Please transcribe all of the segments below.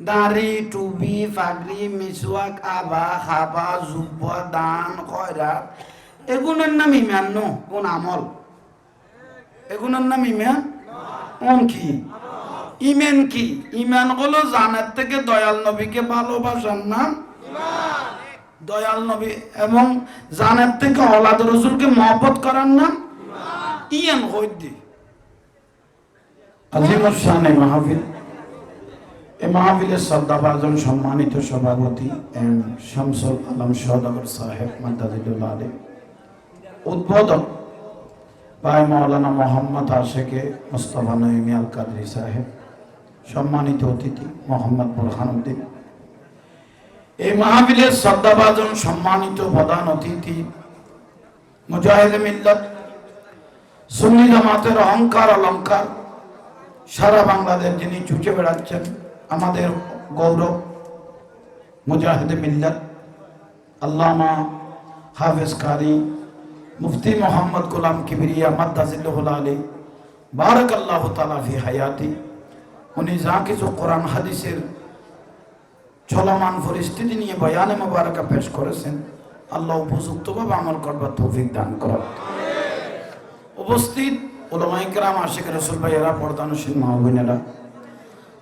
দাড়ি, টুপি ফাগরি মিসওয়াক আবা খাবা জুব্বা, দান খয়রাত এগুলোর নাম ইমান নো? কোন আমল? এগুলোর নাম ইমান কোন কি? ইমান কি? ইমান হলো জানার থেকে দয়াল নবীকে ভালোবাসার নাম। দয়াল নবী এবং জানার থেকে অলাদ রসুলকে মহব্বত করার নাম। ইয়ান হইদি আজিমুর শানে মাহফিল। এই মাহফিলের শ্রদ্ধাভাজন সম্মানিত সভাপতি এম শামসুল আলম সহদগর সাহেব মাদ্দাজিদুল্লাহ আলী। উদ্বোধক ভাই মৌলানা মোহাম্মদ আশেকে মুস্তফা নঈমি আল কাদরি সাহেব, সম্মানিত অতিথি মোহাম্মদ বুরহানুদ্দিন এই মাহফিলের শ্রদ্ধাভাজন সম্মানিত প্রধান অতিথি মুজাহিদ মিল্লত, সুন্নি জামাতের অহংকার অলঙ্কার সারা বাংলাদেশ যিনি চুচে বেড়াচ্ছেন আমাদের গৌরব, মুজাহিদ মিল্লাত, আল্লামা হাফেজ কারি, মুফতি মোহাম্মদ গোলাম কিবরিয়া মাদ্দাজিল্লাহুল আলী বারাক আল্লাহ তালা ফি হায়াতি। উনি যা কিছু কোরআন হাদিসের চলমান পরিস্থিতি নিয়ে বয়ানে মোবারকা পেশ করেছেন, আল্লাহ উপযুক্তভাবে আমল করবার তৌফিক দান করা উপস্থিত ওলামাইকরাম আশিক রসুল ভাইয়েরা পর্দানুশীল মাহবিনেরা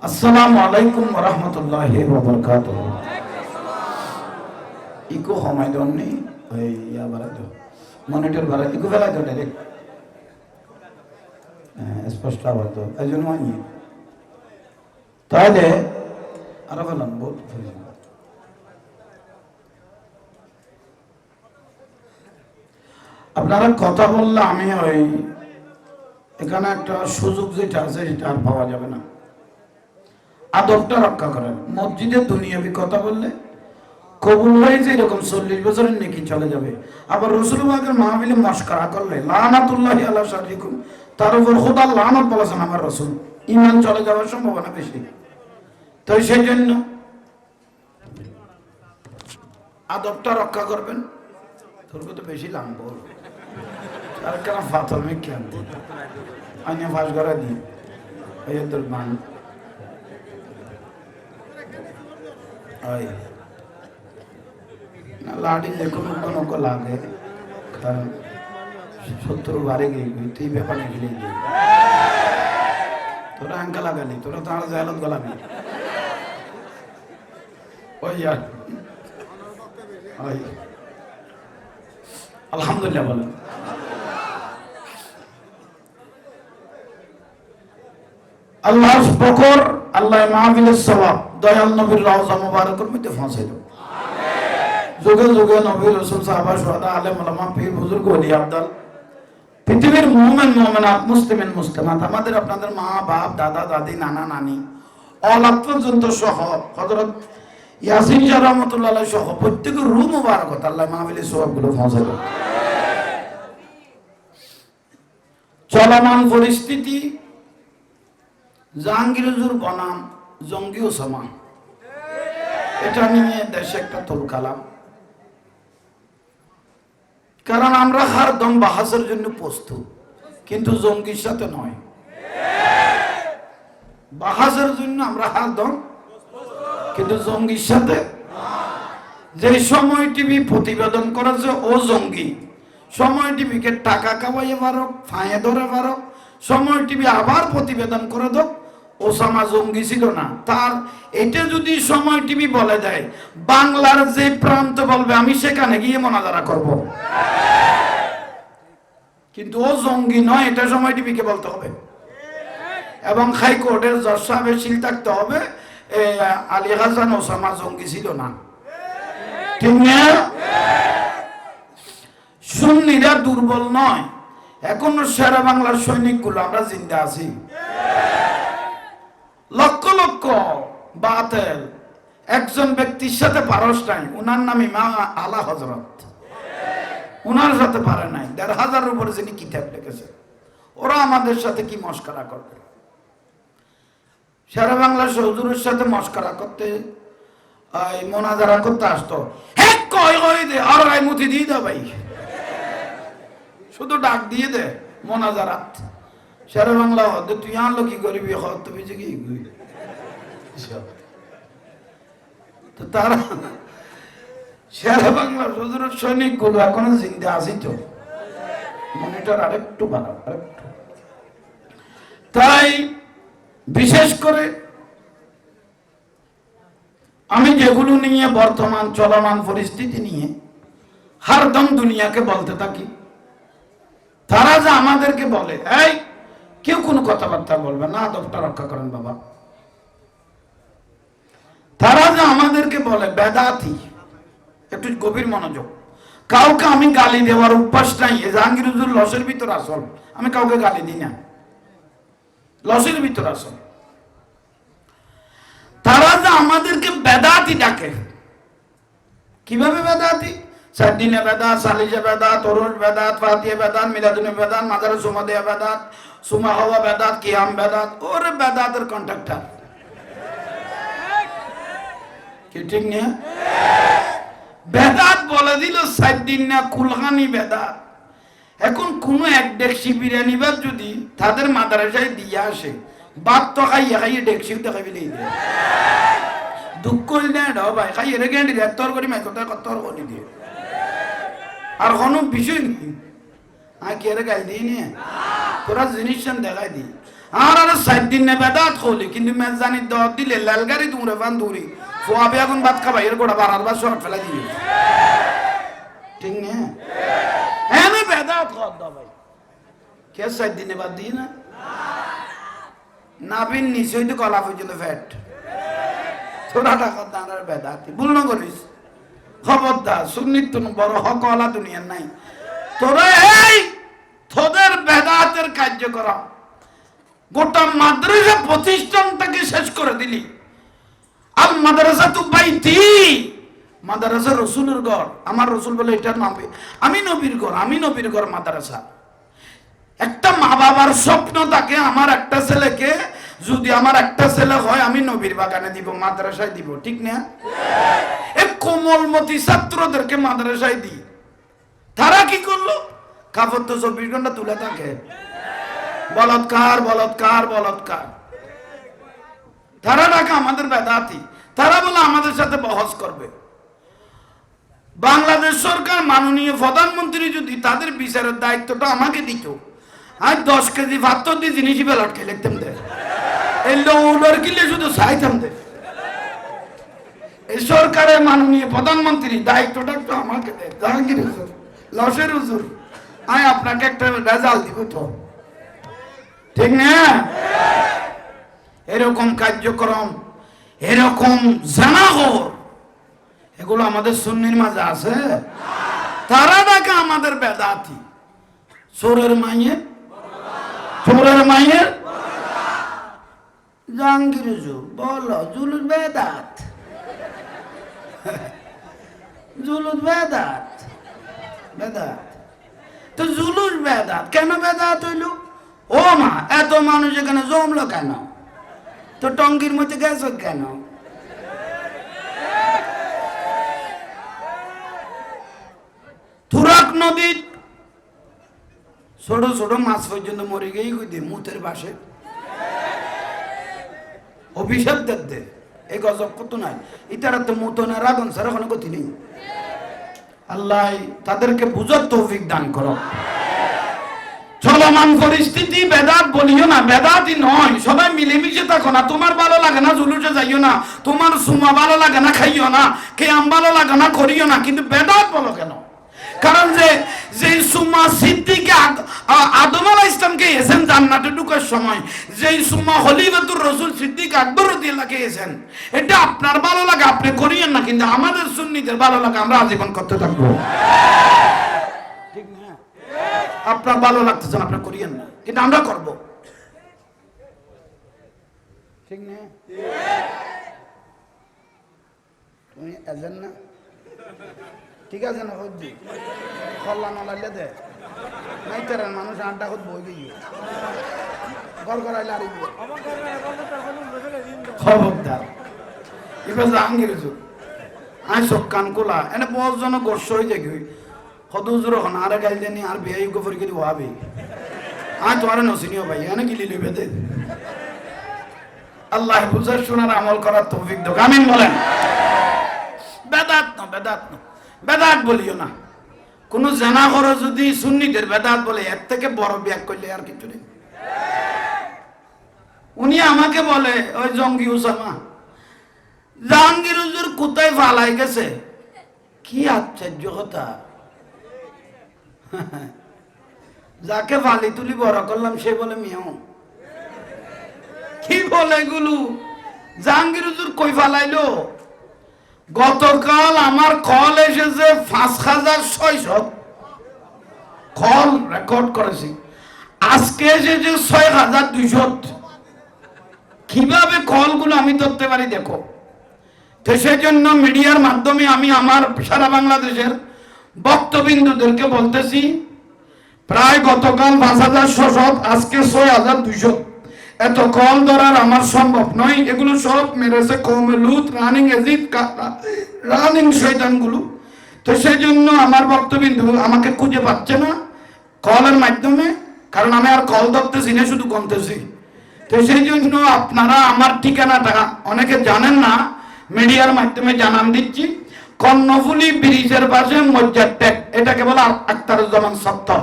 আসসালামু আলাইকুম রহমতুল্লাহ বরকাত ইকো সময় দেন নি? ওই ইয়া বাড়াই দাও। মনিটর বাড়াই, ইকো ফেলাই দাও ডাইরেক্ট স্পষ্ট আবার তো এই জন্য তাহলে আরও ফেলাম বহুত আপনারা কথা বললে আমি ওই এখানে একটা সুযোগ যেটা আছে সেটা আর পাওয়া যাবে না। আদবটা রক্ষা করেন। মসজিদে দুনিয়াবি কথা বললে? কবুল হয়েছে এরকম চল্লিশ বছরের নাকি চলে যাবে। আবার রসুলবাগের মাহবিলে মস্করা করলে, লানাতুল্লাহ আল্লাহ সারিকুম তার উপর খোদা লানত বলেছেন আমার রসুল। ইমান চলে যাওয়ার সম্ভাবনা বেশি। তো সেই জন্য আদবটা রক্ষা করবেন। তোর তো বেশি লাম্ব আর কেন ফাতল মে কেন আইনে ফাঁস করে দিই এই তোর ওই না লাড়ি দেখুন কোনো को লাগে, কারণ শত্রু বাড়ি গিয়ে তুই ব্যাপারে গিয়ে তোরা আঙ্কা লাগালি, তোরা তো আর জালত গলাবি। ওই আর ওই। আলহামদুলিল্লাহ বলেন আল্লাহ বকর আল্লাহ মাহফিলের সবাব দয়াল নবীর রওজা মুবারকের মধ্যে পৌঁছাই দেব। যুগে যুগে নবী রসুল সাহাবা সোহাদা আলেম পীর বুজুর্গ, অলি আবদাল, পৃথিবীর মোমেনাত, মুসলিমেন, মুসলিমাত, আমাদের আপনাদের মা, বাপ, দাদা, দাদি, নানা, নানি অলাপ সহ হজরত ইয়াসিন সহ আল্লাহ মাহফিলের সবাবগুলো পৌঁছাই দেব। চলমান পরিস্থিতি বনাম জঙ্গি ওসামা এটা নিয়ে দেশে একটা তোলকালাম কারণ আমরা হার দম বাহাসের জন্য প্রস্তুত, কিন্তু জঙ্গির সাথে নয়। বাহাসের জন্য আমরা হার দম, কিন্তু জঙ্গির সাথে যে সময় টিভি প্রতিবেদন করেছে ও জঙ্গি, সময় টিভিকে টাকা কামাইয়ে পারো ফাঁয়ে ধরে পারো সময় টিভি আবার প্রতিবেদন করে দো ওসামা জঙ্গি ছিল না। তার এটা যদি সময় টিভি বলে দেয়, বাংলার যে প্রান্ত বলবে, আমি সেখানে গিয়ে মনাজারা করব। কিন্তু ও জঙ্গি নয়, এটা সময় টিভিকে বলতে হবে। এবং হাইকোর্টের জজ সাহেবের শিল থাকতে হবে আলী হাসান ওসামা জঙ্গি ছিল না। না? সুন্নিরা দুর্বল নয়। এখনও সেরা বাংলার সৈনিকগুলো আমরা জিন্দা আছি। লক্ষ বাতেল। একজন ব্যক্তির সাথে পারস নাই, উনার নাম ইমা আলা হজরত উনার সাথে পারে নাই, দেড় হাজার উপরে যিনি কিতাব লিখেছে ওরা আমাদের সাথে কি মস্করা করবে? সারা বাংলার সৌজুরের সাথে মস্করা করতে, এই মোনাজারা করতে আসতো। হ্যাঁ আর মুতি দিয়ে দে ভাই। শুধু ডাক দিয়ে দে, মোনাজারাত। শের বাংলা তুই আনলো কি করবি? হত তুমি যে কি তারা শেরে বাংলার হুজুরের সৈনিকগুলো এখনও জিন্দা তো। মনিটর আরেকটু বাড়াও, আরেকটু। তাই বিশেষ করে আমি যেগুলো নিয়ে বর্তমান চলমান পরিস্থিতি নিয়ে হারদম দুনিয়াকে বলতে থাকি, তারা যে আমাদেরকে বলে, এই, কেউ কোনো কথাবার্তা বলবে না আদবটা রক্ষা করেন বাবা। যে আমাদেরকে বলে, বেদাতি। একটু গভীর মনোযোগ। কাউকে আমি গালি দেওয়ার অভ্যাস নাই এ জাহাঙ্গীর লসের ভিতর আসল। আমি কাউকে গালি দিই না। লসের ভিতর আসল। তারা যে আমাদেরকে বেদাতি ডাকে। কীভাবে বেদাতি? সাদিনে বেদাত, সালিজে বেদাত তরুষ বেদাত ফাতিয়ে বেদাত, মিলাদুনে বেদাত মাজারে সুমা দেয়া বেদাত, সুমা হওয়া বেদাত, কিয়াম বেদাত। ওরে বেদাতের কন্ট্রাক্টর। কি নিয়ে বেদাত বলে দিল সাইদিন না কুলহানি বেদাত। এখন কোন এক ডেকসি বিরিয়ানি বাদ যদি তাদের মাদ্রাসায় দিয়ে আসে বাদ তো খাইয়ে খাইয়ে ডেকসিও তো খাইবে দিয়ে দুঃখ করি না এটাও ভাই, খাইয়ে রে গেন্ডি দিয়ে তোর করি মাইকটা কত্তর করি দিয়ে আর কোনো বিষয় নেই। আর কে গাই দিই নিয়ে তোরা জিনিস দেখাই দিই। আর আর সাত দিন নে বেদাত খোলি কিন্তু মেজ জানি দর দিলে লালগাড়ি ফান দূরি ফোয়াবে এখন ভাত খাবা, এর গোড়া বাড়ার বা শর্ট ফেলা দিবি। ঠিক না? হ্যাঁ আমি বেদাত কর দাও ভাই। কে সাত দিনে বাদ দিই না। নাবিন নিশ্চয়ই তো কলা পর্যন্ত ফ্যাট। তোরা টাকা দাঁড়ার বেদাতি ভুল না করিস। খবরদার সুন্নিত বড় হক ওলা দুনিয়ার নাই। তোরা এই তোদের বেদাতের কার্যক্রম গোটা মাদ্রাসা প্রতিষ্ঠানটাকে শেষ করে দিলি। আর তো বাইতি। রসুলের ঘর। আমার রসুল বলে নাম। আমি নবীর ঘর, আমি নবীর ঘর একটা মা বাবার স্বপ্ন থাকে আমার একটা ছেলেকে, যদি আমার একটা ছেলে হয় আমি নবীর বাগানে দিব, মাদ্রাসায় দিব। ঠিক না? এই কোমলমতি ছাত্রদেরকে মাদ্রাসায় দিই। তারা কি করল? কাপড় তো চব্বিশ ঘণ্টা তুলে থাকে। বলৎকার বলৎকার বলৎকার। তারা ডাকে আমাদের বেদাতি। তারা বলে আমাদের সাথে বহস করবে। বাংলাদেশ সরকার মাননীয় প্রধানমন্ত্রী যদি তাদের বিচারের দায়িত্বটা আমাকে দিত আর দশ কেজি ভাত দিয়ে জিনিসই বেলট খেয়ে লিখতাম দে। এই শুধু চাইতাম দে। এই সরকারের মাননীয় প্রধানমন্ত্রী দায়িত্বটা একটু আমাকে দেয় জাহাঙ্গীর হুজুর, লসের হুজুর, আমি আপনাকে একটা রেজাল্ট দিব তো। ঠিক না? এরকম কার্যক্রম এরকম জানাগর। এগুলো আমাদের সুন্নির মাঝে আছে। তারা ডাকে আমাদের বেদাতি। চোরের মাইয়ের চোরের মাইয়ের বলো, জুলুস বেদাত। জুলুস বেদাত। বেদাত। তো জুলুস বেদাত, কেন বেদাত হইল? ও মা, এত মানুষ এখানে জমলো কেন? তো টঙ্গির মধ্যে গেছ কেন? তুরাক নদীর ছোট ছোট মাছ পর্যন্ত মরে গেই কই মুতের বাসে। অভিশাপ দেখতে এই গজব কত নাই। ইতারা তো মুতনের আগুন সারা কোনো গতি নেই। আল্লাহ তাদেরকে বুঝার তৌফিক দান করো। চলমান পরিস্থিতি বেদাত বলিও না, বেদাতই নয়। সবাই মিলেমিশে থাকো না, তোমার ভালো লাগে না, জুলুসে যাইও না, তোমার সুমা ভালো লাগে না, খাইও না কে আম ভালো লাগে না, করিও না, কিন্তু বেদাত বলো কেন? কারণ যে যে সুমা সিদ্দিকে আদম আলাহ ইসলামকে এসেন জান্নাতে ঢুকার সময়, যেই সুমা হলিবাতুর রসুল সিদ্দিক আকবর দিল্লাকে এসেন, এটা আপনার ভালো লাগে, আপনি করিয়েন না, কিন্তু আমাদের সুন্নিদের ভালো লাগে, আমরা আজীবন করতে থাকব। আপনার ভালো লাগতেছে না আপনি করিয়েন না। কিন্তু আমরা করব। ঠিক না? তুমি এজেন না? ঠিক আছে না হদ্দি খল্লা দে। নাই তেরার মানুষ আড্ডা খুব বই গিয়ে ঘর আর খবরদার। এবার জাহাঙ্গীর হুজুর আই সব কান কোলা এনে বহুত জন গোর্ষ হয়ে যাই এখন আর গাইল দেনি আর বিয়ে যোগ্য পরীক্ষা দিব হবি আয় তোমার নসিনিও ভাই, এনে গিলি লইবে দে আল্লাহ বুঝার শোনার আমল করার তৌফিক দোক আমিন বলেন। বেদাত না বেদাত না, বেদাত বলিও না। কোনো জানা করো যদি সুন্নিদের বেদাত বলে, এর থেকে বড় ব্যাগ করলে আর কিছু নেই। উনি আমাকে বলে, ওই জঙ্গি উসামা, জাহাঙ্গীর হুজুর কোথায় ফালাই গেছে? কি আশ্চর্য কথা। যাকে ফালি তুলি বড় করলাম, সে বলে মিয়াও। কি বলে এগুলো জাহাঙ্গীর হুজুর কই ফালাইলো? গতকাল আমার কল এসেছে পাঁচ হাজার ছয়শো। কল রেকর্ড করেছি। আজকে এসেছে ছয় হাজার দুইশো কীভাবে কলগুলো আমি ধরতে পারি দেখো? তো সেই জন্য মিডিয়ার মাধ্যমে আমি আমার সারা বাংলাদেশের বক্তবিন্দুদেরকে বলতেছি, প্রায় গতকাল পাঁচ হাজার ছশো আজকে ছয় হাজার দুইশো। এত কল ধরার আমার সম্ভব নয়। এগুলো সব মেরেছে কৌমে লুত, রানিং এজিদ রানিং শৈতানগুলো তো সেই জন্য আমার বক্তবিন্দু আমাকে খুঁজে পাচ্ছে না কলের মাধ্যমে, কারণ আমি আর কল ধরতেছি না, শুধু গনতেছি। তো সেই জন্য আপনারা আমার ঠিকানাটা অনেকে জানেন না, মিডিয়ার মাধ্যমে জানান দিচ্ছি। কর্ণফুলি ব্রিজের পাশে মজ্জার টেক, এটাকে বলে আক্তারুজ্জামান সত্তর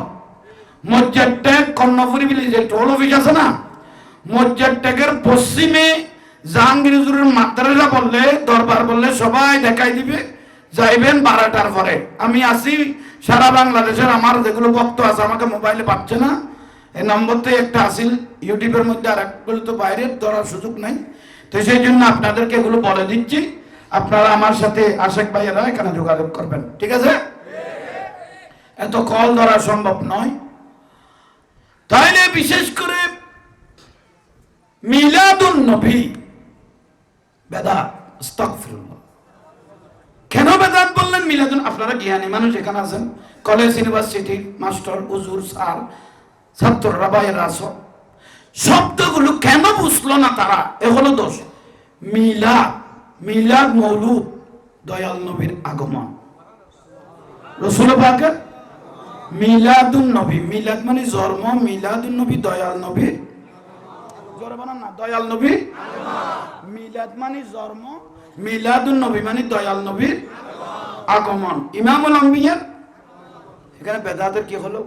মজ্জার টেক, কর্ণফুলি ব্রিজের টোল অফিস আছে না? মজ্জার টেকের পশ্চিমে জাহাঙ্গীর হুজুরের মাদ্রাসা বললে, দরবার বললে সবাই দেখাই দিবে, যাইবেন বারোটার পরে। আমি আসি সারা বাংলাদেশের, আমার যেগুলো বক্ত আছে আমাকে মোবাইলে পাচ্ছে না। এই নম্বরতে একটা আসিল ইউটিউবের মধ্যে আর একগুলো তো বাইরে ধরার সুযোগ নাই। তো সেই জন্য আপনাদেরকে এগুলো বলে দিচ্ছি। আপনারা আমার সাথে আশেক ভাইয়েরা এখানে যোগাযোগ করবেন। ঠিক আছে? এত কল ধরা সম্ভব নয়। তাইলে বিশেষ করে মিলাদুন নবী, বেদাত কেন বেদাত বললেন মিলাদুন? আপনারা জ্ঞানী মানুষ এখানে আছেন। কলেজ ইউনিভার্সিটির মাস্টার উজুর স্যার ছাত্ররা বাইরে আস শব্দগুলো কেন বুঝলো না তারা? এ হলো দোষ। মিলাদ মিলাদ মৌলুদ দয়াল নবীর আগমন। রসুল পাকের মিলাদুন নবী, মিলাদ মানে জন্ম, মিলাদুন নবী, দয়াল বানান না, দয়াল নবী। মিলাদ মানে জন্ম, মিলাদুন নবী মানে দয়াল নবীর আগমন। ইমামুল আম্বিয়ার এখানে বেদাতের কি হলো?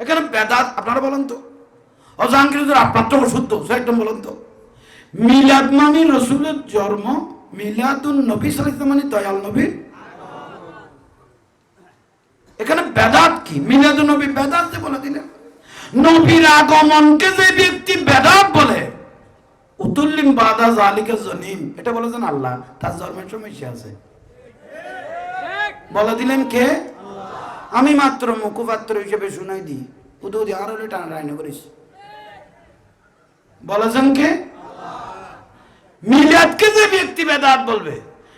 এখানে বেদাত, আপনারা বলেন তো। অজাহাঙ্গীর আপনার তো শুদ্ধ সে একদম বলেন তো। মিলাদ মানে রসুলের জন্ম, মিলাদুন নবী সালিত মানে দয়াল নবীর এখানে বেদাত কি? মিলাদুন নবী বেদাত বলে দিলেন। নবীর আগমনকে যে ব্যক্তি বেদাত বলে, উতুল্লিম বাদা জালিকা জনিম। এটা বলেছেন আল্লাহ, তার জন্মের সময় সে আছে। বলে দিলেন কে? আমি মাত্র মুখপাত্র হিসেবে শুনাই দিই। উদু দি আর টানা করিস। বলেছেন কে? মিলাদকে যে ব্যক্তি বেদাত বলবে?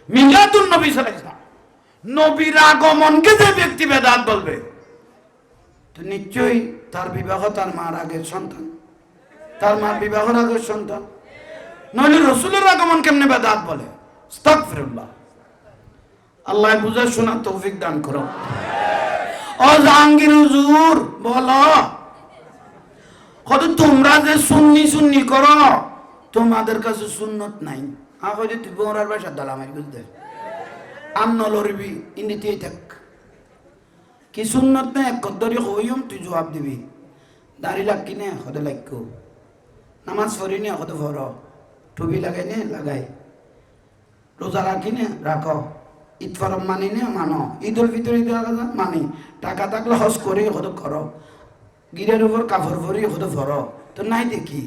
মিলাদুন নবী সালাইসলাম নবীর আগমনকে যে ব্যক্তি বেদাত বলবে? তো নিশ্চয়ই তার বিবাহ তার মার আগের সন্তান। তার মার বিবাহের আগের সন্তান। নইলে রসুলের আগমন কেমনে বেদাত বলে? আস্তাগফিরুল্লাহ আল্লাহ বুঝা শোনা তৌফিক দান করো। ও জাহাঙ্গীর হুজুর বলো। কত তোমরা যে সুন্নি সুন্নি করো তোমাদের কাছে সুন্নত নাই। যে তুই বোরার বাসা দালাম আর বুঝতে আন্ন লড়বি ইন্দিতেই থাক। কি সুন্নত নাই? এক কদ্দরি হইম তুই জবাব দিবি। দাড়ি লাগ কিনে হতে লাগকো নামাজ পড়ি নে হতে ভর। টুপি লাগাই নে, লাগাই। রোজা রাখি নে, রাখ। ঈদ ফরম মানি নে, মানো। ঈদুল ফিতর ঈদ মানি। টাকা থাকলে হজ করি হত কর। গিরের উপর কাপড় ভরি হতে ভর। তো নাই দেখি।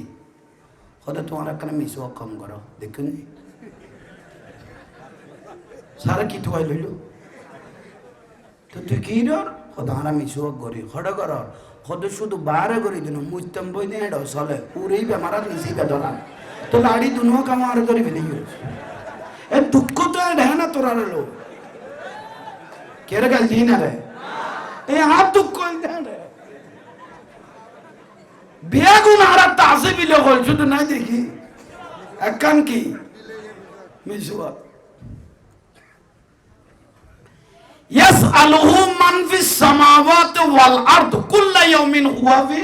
হতে তোমার একটা মিস কম করো। দেখুন। সারা কি থুয়াই লইল? তো তুই কি ডর হদাহারা মিসুয়া গরি হড কর। হদ শুধু বারে গরি দিন মুস্তম বই দিয়ে এড চলে উড়েই বেমার আর নিচেই বেদনা। তো লাড়ি দুনো কাম আর ধরি ফেলে এ দুঃখ তো ঢে না তোরা লোক কেরে গাল দিই না রে? এ আর দুঃখ রে একটা আছে বিলে হল শুধু নাই দেখি একান কি সামাওয়াতি ওয়াল আরদ কুল্লা ইয়াউমিন হুয়া ফি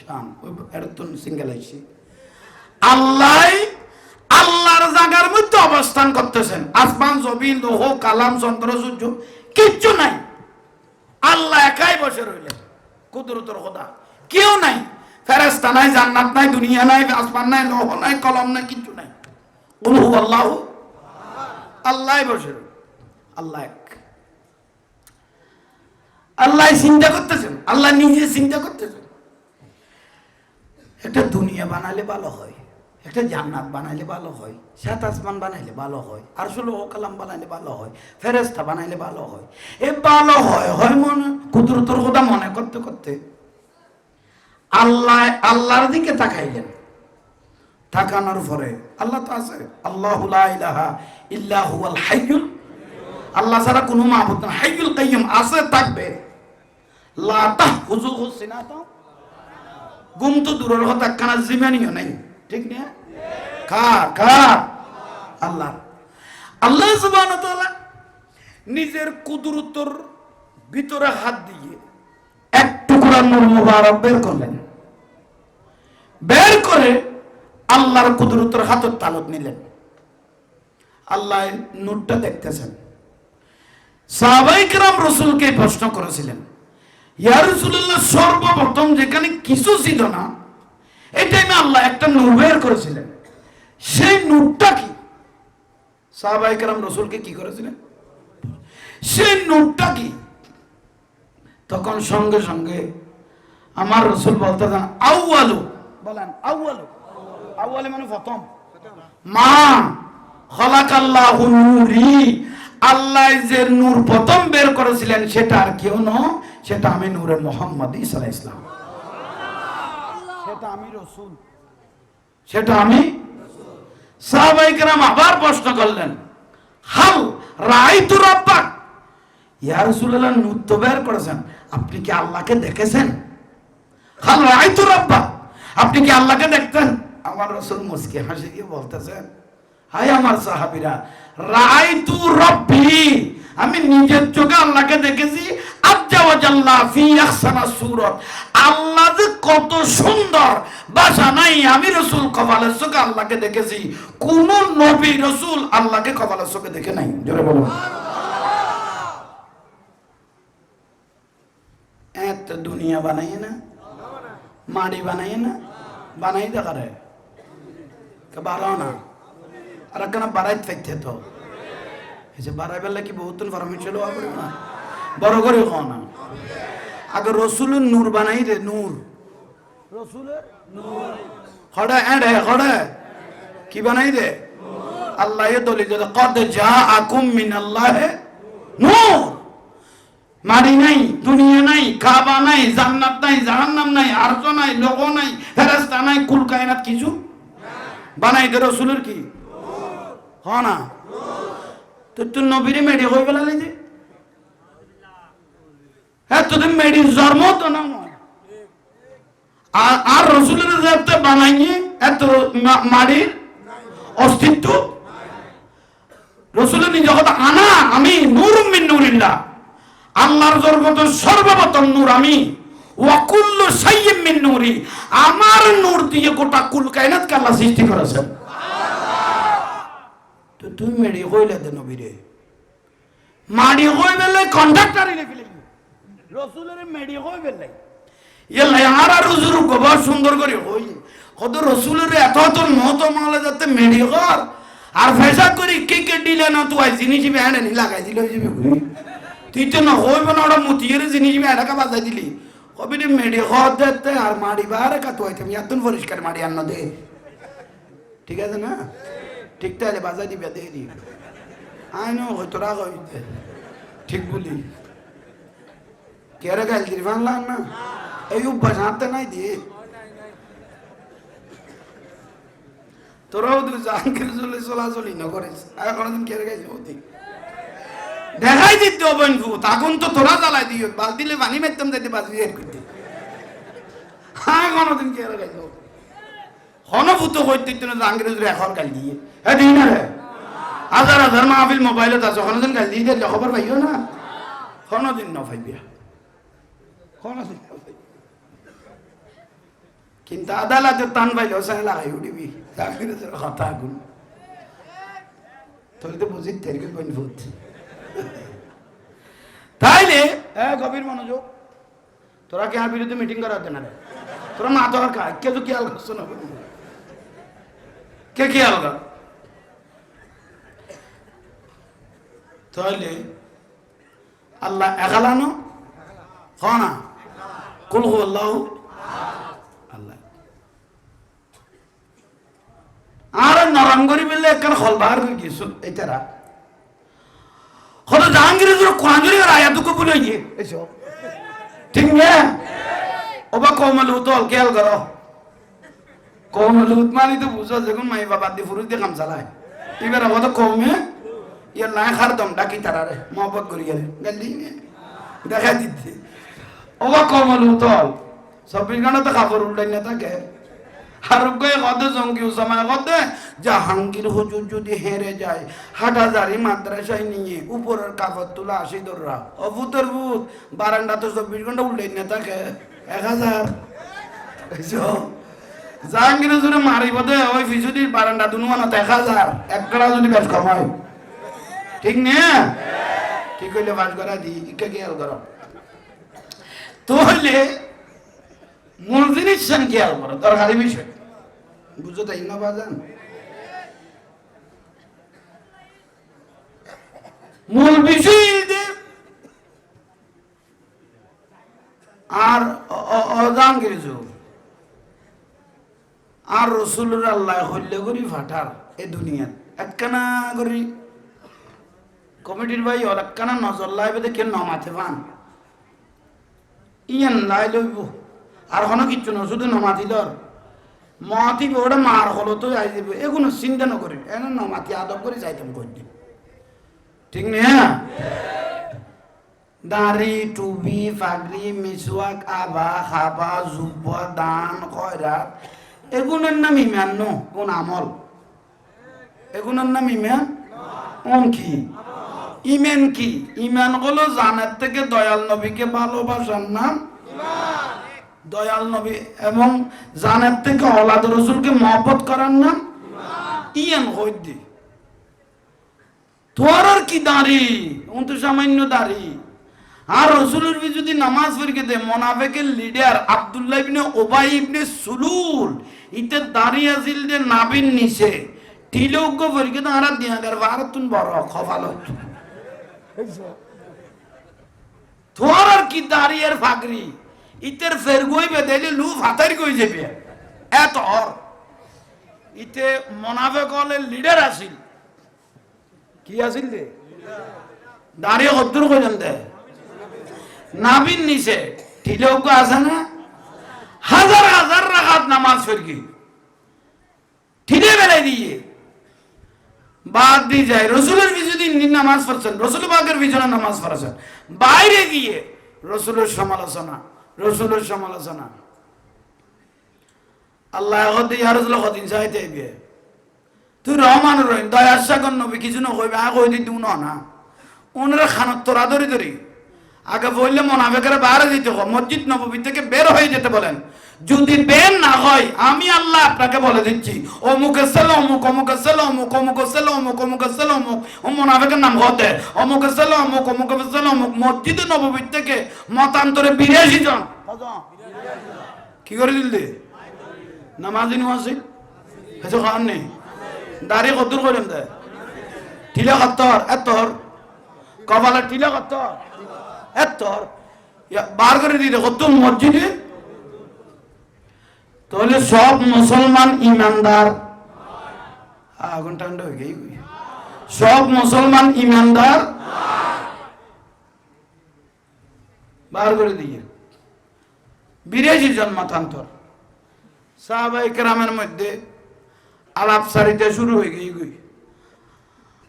শান এরতুন সিঙ্গেল আইছি আল্লাহ আল্লাহর জায়গার মধ্যে অবস্থান করতেছেন আসমান জমিন লোহ কালাম চন্দ্র সূর্য কিচ্ছু নাই আল্লাহ একাই বসে রইলেন কুদরতর খোদা কেউ নাই ফেরেস্তা নাই, জান্নাত নাই, দুনিয়া নাই, আসমান নাই, লোহ নাই, কলম নাই, কিচ্ছু নাই। উলহু আল্লাহ আল্লাহ বসে আল্লাহ এক। আল্লাহ চিন্তা করতেছেন, আল্লাহ নিজে চিন্তা করতেছেন। একটা দুনিয়া বানালে ভালো হয়, একটা জান্নাত বানাইলে ভালো হয়, সাত আসমান বানাইলে ভালো হয়, আর শুলো কালাম বানাইলে ভালো হয় ফেরেস্তা বানাইলে ভালো হয়। এ ভালো হয় হয় মনে কুদরতর কথা মনে করতে করতে আল্লাহ, আল্লাহর দিকে তাকাইলেন। তাকানোর পরে আল্লাহ তো আছে। আল্লাহ হাইয়ুল। আল্লাহ ছাড়া কোনো মাহবুদ না হাইয়ুল আছে, থাকবে। গুম তো দূরের কথা কানা জিমানিও নাই। ঠিক না? কার কার? আল্লাহ আল্লাহ তাআলা নিজের কুদরতর ভিতরে হাত দিয়ে এক নূর মুবারক বের করলেন। বের করে আল্লাহর কুদরতর হাতের তালত নিলেন। আল্লাহ নূরটা দেখতেছেন। সাহাবাইকরাম রসুলকে প্রশ্ন করেছিলেন রাসূলুল্লাহ, সর্বপ্রথম যেখানে কিছু ছিল না আল্লাহ একটা নূর বের করেছিলেন। সেই নূরটা কি? সাহাবাইকরাম রসুলকে কি করেছিলেন? সেই নূরটা কি? তখন সঙ্গে সঙ্গে আমার রসুল বলতে দেন আউয়ালু। বলেন, আউয়ালু। আউয়ালু মানে প্রথম। মা খলাকাল্লাহু নূরি, আল্লাহ যে নূর প্রথম বের করেছিলেন, সেটা আর কেউ নয়, সেটা আমি নূরে মোহাম্মদ ইসা ইসলাম সেটা আমি রসুল। সেটা আমি সাহাবাইকেরাম আবার প্রশ্ন করলেন, হাল রাইতু রব্বাক? ইয়া রাসূলুল্লাহ, নূর তো বের করেছেন। আপনি কি আল্লাহকে দেখেছেন? হাল রাইতু রব্বাক আপনি কি আল্লাহকে দেখতেন? আমার রসুল মুসকে হাসি দিয়ে বলতেছেন হাই আমার সাহাবিরা রাইতু রব্বি আমি নিজের চোখে আল্লাহকে দেখেছি আল্লাহ যে কত সুন্দর বাসা নাই আমি রসুল কপালের চোখে আল্লাহকে দেখেছি। কোন নবী রসুল আল্লাহকে কপালের চোখে দেখে নাই। জোরে বলুন। এত দুনিয়া বানাই না মাড়ি বানাই না বানাই দেখারে বাড়াও না। আর কেন বাড়াই থাকতে তো। এই যে বাড়াই বেলা কি বহুত পারমিশন হওয়া করি না? বড় করে খাও না। আগে রসুলের নূর বানাই রে নূর। রসুলের হড়ে এড়ে হড়ে। কি বানাই রে আল্লাহ দলি যে কদ যা আকুম মিন আল্লাহ নূর। মারি নাই দুনিয়া কাবা নাই, জান্নাত নাই, জাহান্নাম নাই, আরজ নাই লোক নাই ফেরেস্তা নাই, কুল কায়নাত কিছু বানাই দে রসুলের কি? হ না? তো তুই নবীরে মেডি হয়ে পেলালি যে হ্যাঁ তোদের মেডির জন্ম তো না। আর আর রসুলের যাতে বানাইয়ে এত মাড়ির অস্তিত্ব? রসুলের নিজ কথা, আনা আমি নূর মিন নূরিল্লাহ। আল্লাহর জগত সর্বপ্রথম নূর আমি। ওয়াকুল্লু সাইয়্যিম নূরি। আমার নূর দিয়ে গোটা কুল কায়নাতকে আল্লাহ সৃষ্টি করেছেন। তো তুই মেডি কইলে দে নবীরে। মাড়ি কই বেলে কন্ডাক্টর ইলে ফেলে রসুলের মেডি কই বেলে। ইয়াল্লা আর আর রসুল গোবর সুন্দর করে কই। কত রসুলের এত এত মত মালে যাতে মেডি কর। আর ফেসা করি কে কে দিলে না তুই? জিনিস ব্যান্ড নি, লাগাই দিলে যাবে তুই তো না হইব না ওটা মতিয়ের জিনিস ব্যান্ডাকা বাজাই দিলি কবি রে মেডি কর দেখতে আর মাড়ি বারে কাতু আইতাম এত পরিষ্কার মাড়ি আন্ন দে ঠিক আছে না ঠিক তাহলে বাজাই দিবে দিয়ে দিই আই নো হয়তো রাগ হইতে ঠিক বলি কেরে গাইল দিলি বাংলাম না এই অভ্যাস হাতে নাই দিয়ে তোরাও তুই জাহাঙ্গীর চলে চলাচলি নকরিস আর কোনোদিন কেরে গাইল ওদিক দেখাই দিতে ভূ তখন তো তোরা জ্বালাই দিও। বাল দিলে পানি মেরতাম যাইতে বাজি এর করতে। হ্যাঁ কোনোদিন গাইল হনভূত হইতে এখন গাল দিয়ে। হ্যাঁ দিই না রে। হাজার হাজার মাহফিল মোবাইলত আছে। কোনোদিন গাল দিয়ে দিলে খবর পাইও না। কোনোদিন ন কোনোদিন। কিন্তু আদালতে টান পাইলে ওসাই লাগাই উঠিবি। কথা আগুন। তোর তো বুঝি তেরকে তাইলে? এ, গভীর মনোযোগ। তোরা কি আর বিরুদ্ধে মিটিং করা হতে রে? তোরা না তোর কাজ। কে তো খেয়াল করছ না। কে খেয়াল কর? তাহলে আল্লাহ একালানো? কুল আল্লাহ আল্লাহ। আর নরম করি বললে একখান হল বাহার এইটারা হতো জাহাঙ্গীরের জন্য কোয়াঞ্জলি আর আয়া দুঃখ বলে গিয়ে। এসব ঠিক না? ওবা কমল উতল খেয়াল করো। কমল উৎমানি তো বুঝো যখন মাই বাবা দি ফুরুজ দিয়ে কাম চালায় এবার আমার তো কমে ইয়ার নাই খার দম ডাকি তারারে মহব্বত করি গেলে। গেলি দেখা দিতে। ওবা কমল উতল চব্বিশ ঘণ্টা তো খাবার উল্টাই না থাকে আর গয়ে কদে জঙ্গি উসামায় কদে জাহাঙ্গীর হুজুর যদি হেরে যায় হাটাজারি মাদ্রাসায় নিয়ে উপরের কাপড় তুলা আসি দররা। অভূতের ভূত বারান্দা তো চব্বিশ ঘণ্টা উল্টাই না থাকে এক হাজার? জাহাঙ্গীর হুজুরে মারিব দে ওই ফিসুদির বারান্দা দুনুয়ানো এক হাজার। এক কড়া যদি বেশ কমায় ঠিক না? কি কইলে বাস করা দি? ইকে খেয়াল করো তাহলে মূল জিনিস সেন খেয়াল করো দরকারি বিষয়। বুঝো তাই না বাজান। মূল বিষয় আর অজান কিছু। আর রসুলের আল্লাহ হল্লে করি ফাটার এ দুনিয়াত একখানা করি। কমিটির ভাই একখানা নজর লাইবে দেখে নমাতে পান। ইয়ান লাই লইব আর হনো কিচ্ছু না, শুধু নমাতি দর মহাতি ওটা মার হলো তো যাই দিব এগুলো চিন্তা নকরি এনে নমাতি আদব করে যাইতাম করতে ঠিক না? দাড়ি টুবি ফাগরি মিসওয়াক আবা, খাবা, জুব্বা, দান খয়রাত এগুলোর নাম ইমান নো, কোন আমল। এগুলোর নাম ইমান ওম কি? ইমান কি? ইমান হলো জানের থেকে দয়াল নবীকে ভালোবাসার নাম। দয়াল নবী এবং জানের থেকে অলাদ রসুলকে মহব্বত করার নাম ইয়ান হইদি তোর আর কি দাঁড়ি? উন তো সামান্য দাঁড়ি। আর রসুলের বি যদি নামাজ পড়কে দে মোনাফেকের লিডার আব্দুল্লাহ ইবনে ওবাই ইবনে সুলুল ইতে দাঁড়িয়ে আছিল যে নাবিন নিচে। টিলৌগ্য পরীকে তো আরা দিয়া গার ভারতুন বড় খফালত। তোর আর কি দাঁড়িয়ে ফাগরি? ইতের ফের গই বেদেলি লু ফাতারি কই যাবে। এত অর ইতে মোনাফেক কলে লিডার আছিল। কি আছিল দে দাঁড়িয়ে কদ্দুর কইলেন দে। নাবিন নিচে টিলৌগ্য আছে না? হাজার হাজার রাখাত নামাজ ফেরকি। ঠিলে বেলায় দিয়ে। বাদ দিয়ে যায়। রসুলের পিছনে নামাজ পড়ছেন। রসুল বাগের পিছনে নামাজ পড়াছেন। বাইরে গিয়ে রসুলের সমালোচনা। রসুলের সমালোচনা। আল্লাহ ইয়ারজুল চাইতে আইবে। তুই রহমান রহিম দয়ার সাগর নবী, কিছু না কইবে, আগে কই দিতে না। ওনারা খানত তোরা ধরি ধরি। আগে বললে মোনাফেকের বাইরে দিতে মসজিদ নবী থেকে বের হয়ে যেতে বলেন। যদি বের না হয়, আমি আল্লাহ আপনাকে বলে দিচ্ছি, অমুকে সেল অমুক, অমুকে সেল অমুক, অমুকে সেল অমুক, অমুকে সেল অমুক, ও মোনাফেকের নাম হতে অমুকে সেল অমুক, অমুকে সেল অমুক, মসজিদ নবী থেকে মতান্তরে বিরাশি জন। কি করে দিলি? নামাজি নামাজি হেসে খান নেই। দাঁড়িয়ে কদ্দুর করেন দে। টিলা কত্তর এত্তর কপালে টিলা কত্তর এত্তর বার করে দিতে কত মসজিদে? তাহলে সব মুসলমান ইমানদার। আগুন ঠান্ডা হয়ে গেই সব মুসলমান ইমানদার। বার করে দিয়ে। বিরাশি জন মতান্তর সাহাবাই কেরামের মধ্যে আলাপ সারিতে শুরু হয়ে গেই গই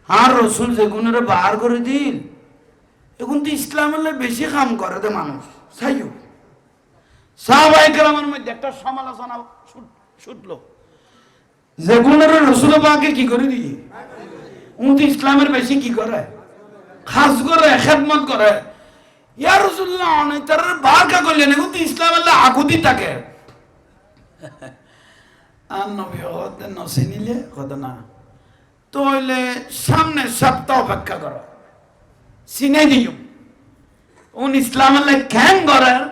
আর রসুল যেগুনের বার করে দিল এখন তো ইসলামের বেশি কাম করে দে মানুষ। সাইও সাহাবাই কেরামের মধ্যে একটা সমালোচনা ছুট- ছুটলো যেগুনের রসুল বাকে কি করে দিয়ে? উনি ইসলামের বেশি কি করে? খাস করে, খেদমত করে। ইয়ার রসুল্লাহ অনেক তার করলেন। এখন তো ইসলামের আগুতি থাকে। আর নবী হতে নসে নিলে কত না। তো হইলে সামনের সপ্তাহ অপেক্ষা করো। চিনে দিও। উন ইসলামের লাই খ্যাং করার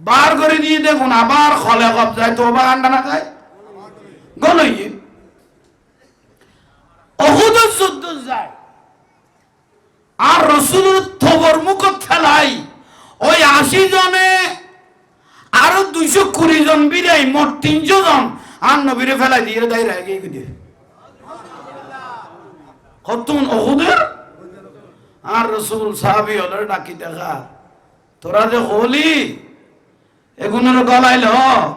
বার করে দিয়ে দেখুন, আবার খলে কব যায় তো বা কান্ডা না খায়। গলই। যুদ্ধ যায়। আর থবর মুখ খেলাই। ওই আশি জনে, আরও দুইশো কুড়ি জন বিরাই মোট তিনশো জন। আর নবীরে ফেলাই দিয়ে দায় রেগে দিয়ে কতক্ষণ অহুদের? আর রসুল সাহাবি ডাকি দেখা। তোরা যে হলি, এগুনের গলাইল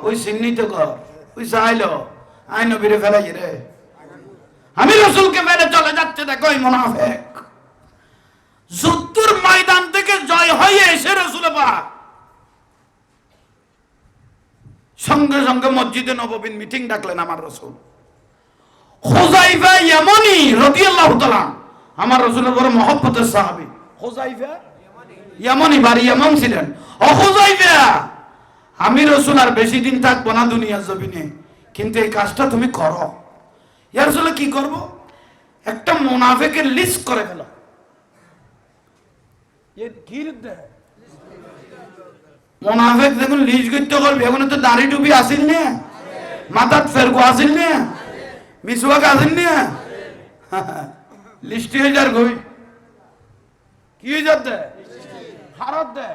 ওই চিহ্নিত কর, ওই চাইল আই ফেলাই রে। আমি রসুলকে মেরে চলে যাচ্ছে, দেখো এই মোনাফেক। যুদ্ধের ময়দান থেকে জয় হয়ে এসে রসুল সঙ্গে সঙ্গে মসজিদে নববিন মিটিং ডাকলেন আমার রসুল। হোজাইফা ইয়ামনি রাদিয়াল্লাহু তাআলা, আমার রাসূলের বড় মহব্বতের সাহাবী। হোজাইফা ইয়ামনি বাড়ি ইয়ামন ছিলেন। ও আমি রসুল আর বেশি দিন থাকব না দুনিয়ার জমিনে, কিন্তু এই কাজটা তুমি করো। ইয়ার আসলে কি করব? একটা মুনাফিকের লিস্ট করে ফেল। মুনাফিক দেখুন লিস্ট করতে করবে, এখন তো দাড়ি টুপি আসিল না। মাথাত ফেরকো আসিল না। মিসওয়াক আসেন না। লিস্টি হয়ে যার গই কি হয়ে যাতে হারত দে।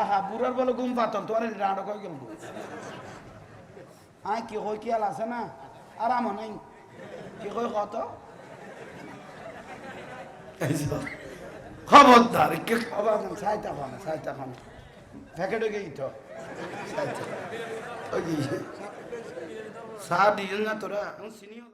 আহা বুড়ার বলে ঘুম পাতল তোমার রাঁড় কই গেল? আয় কি কই কি আছে না? আরাম নাই। কি কই কত খবরদার কে খবর সাইতা খান সাইতা খান প্যাকেটে গেই তো সাইতা ওই চা দিল না তোরা? চিনিও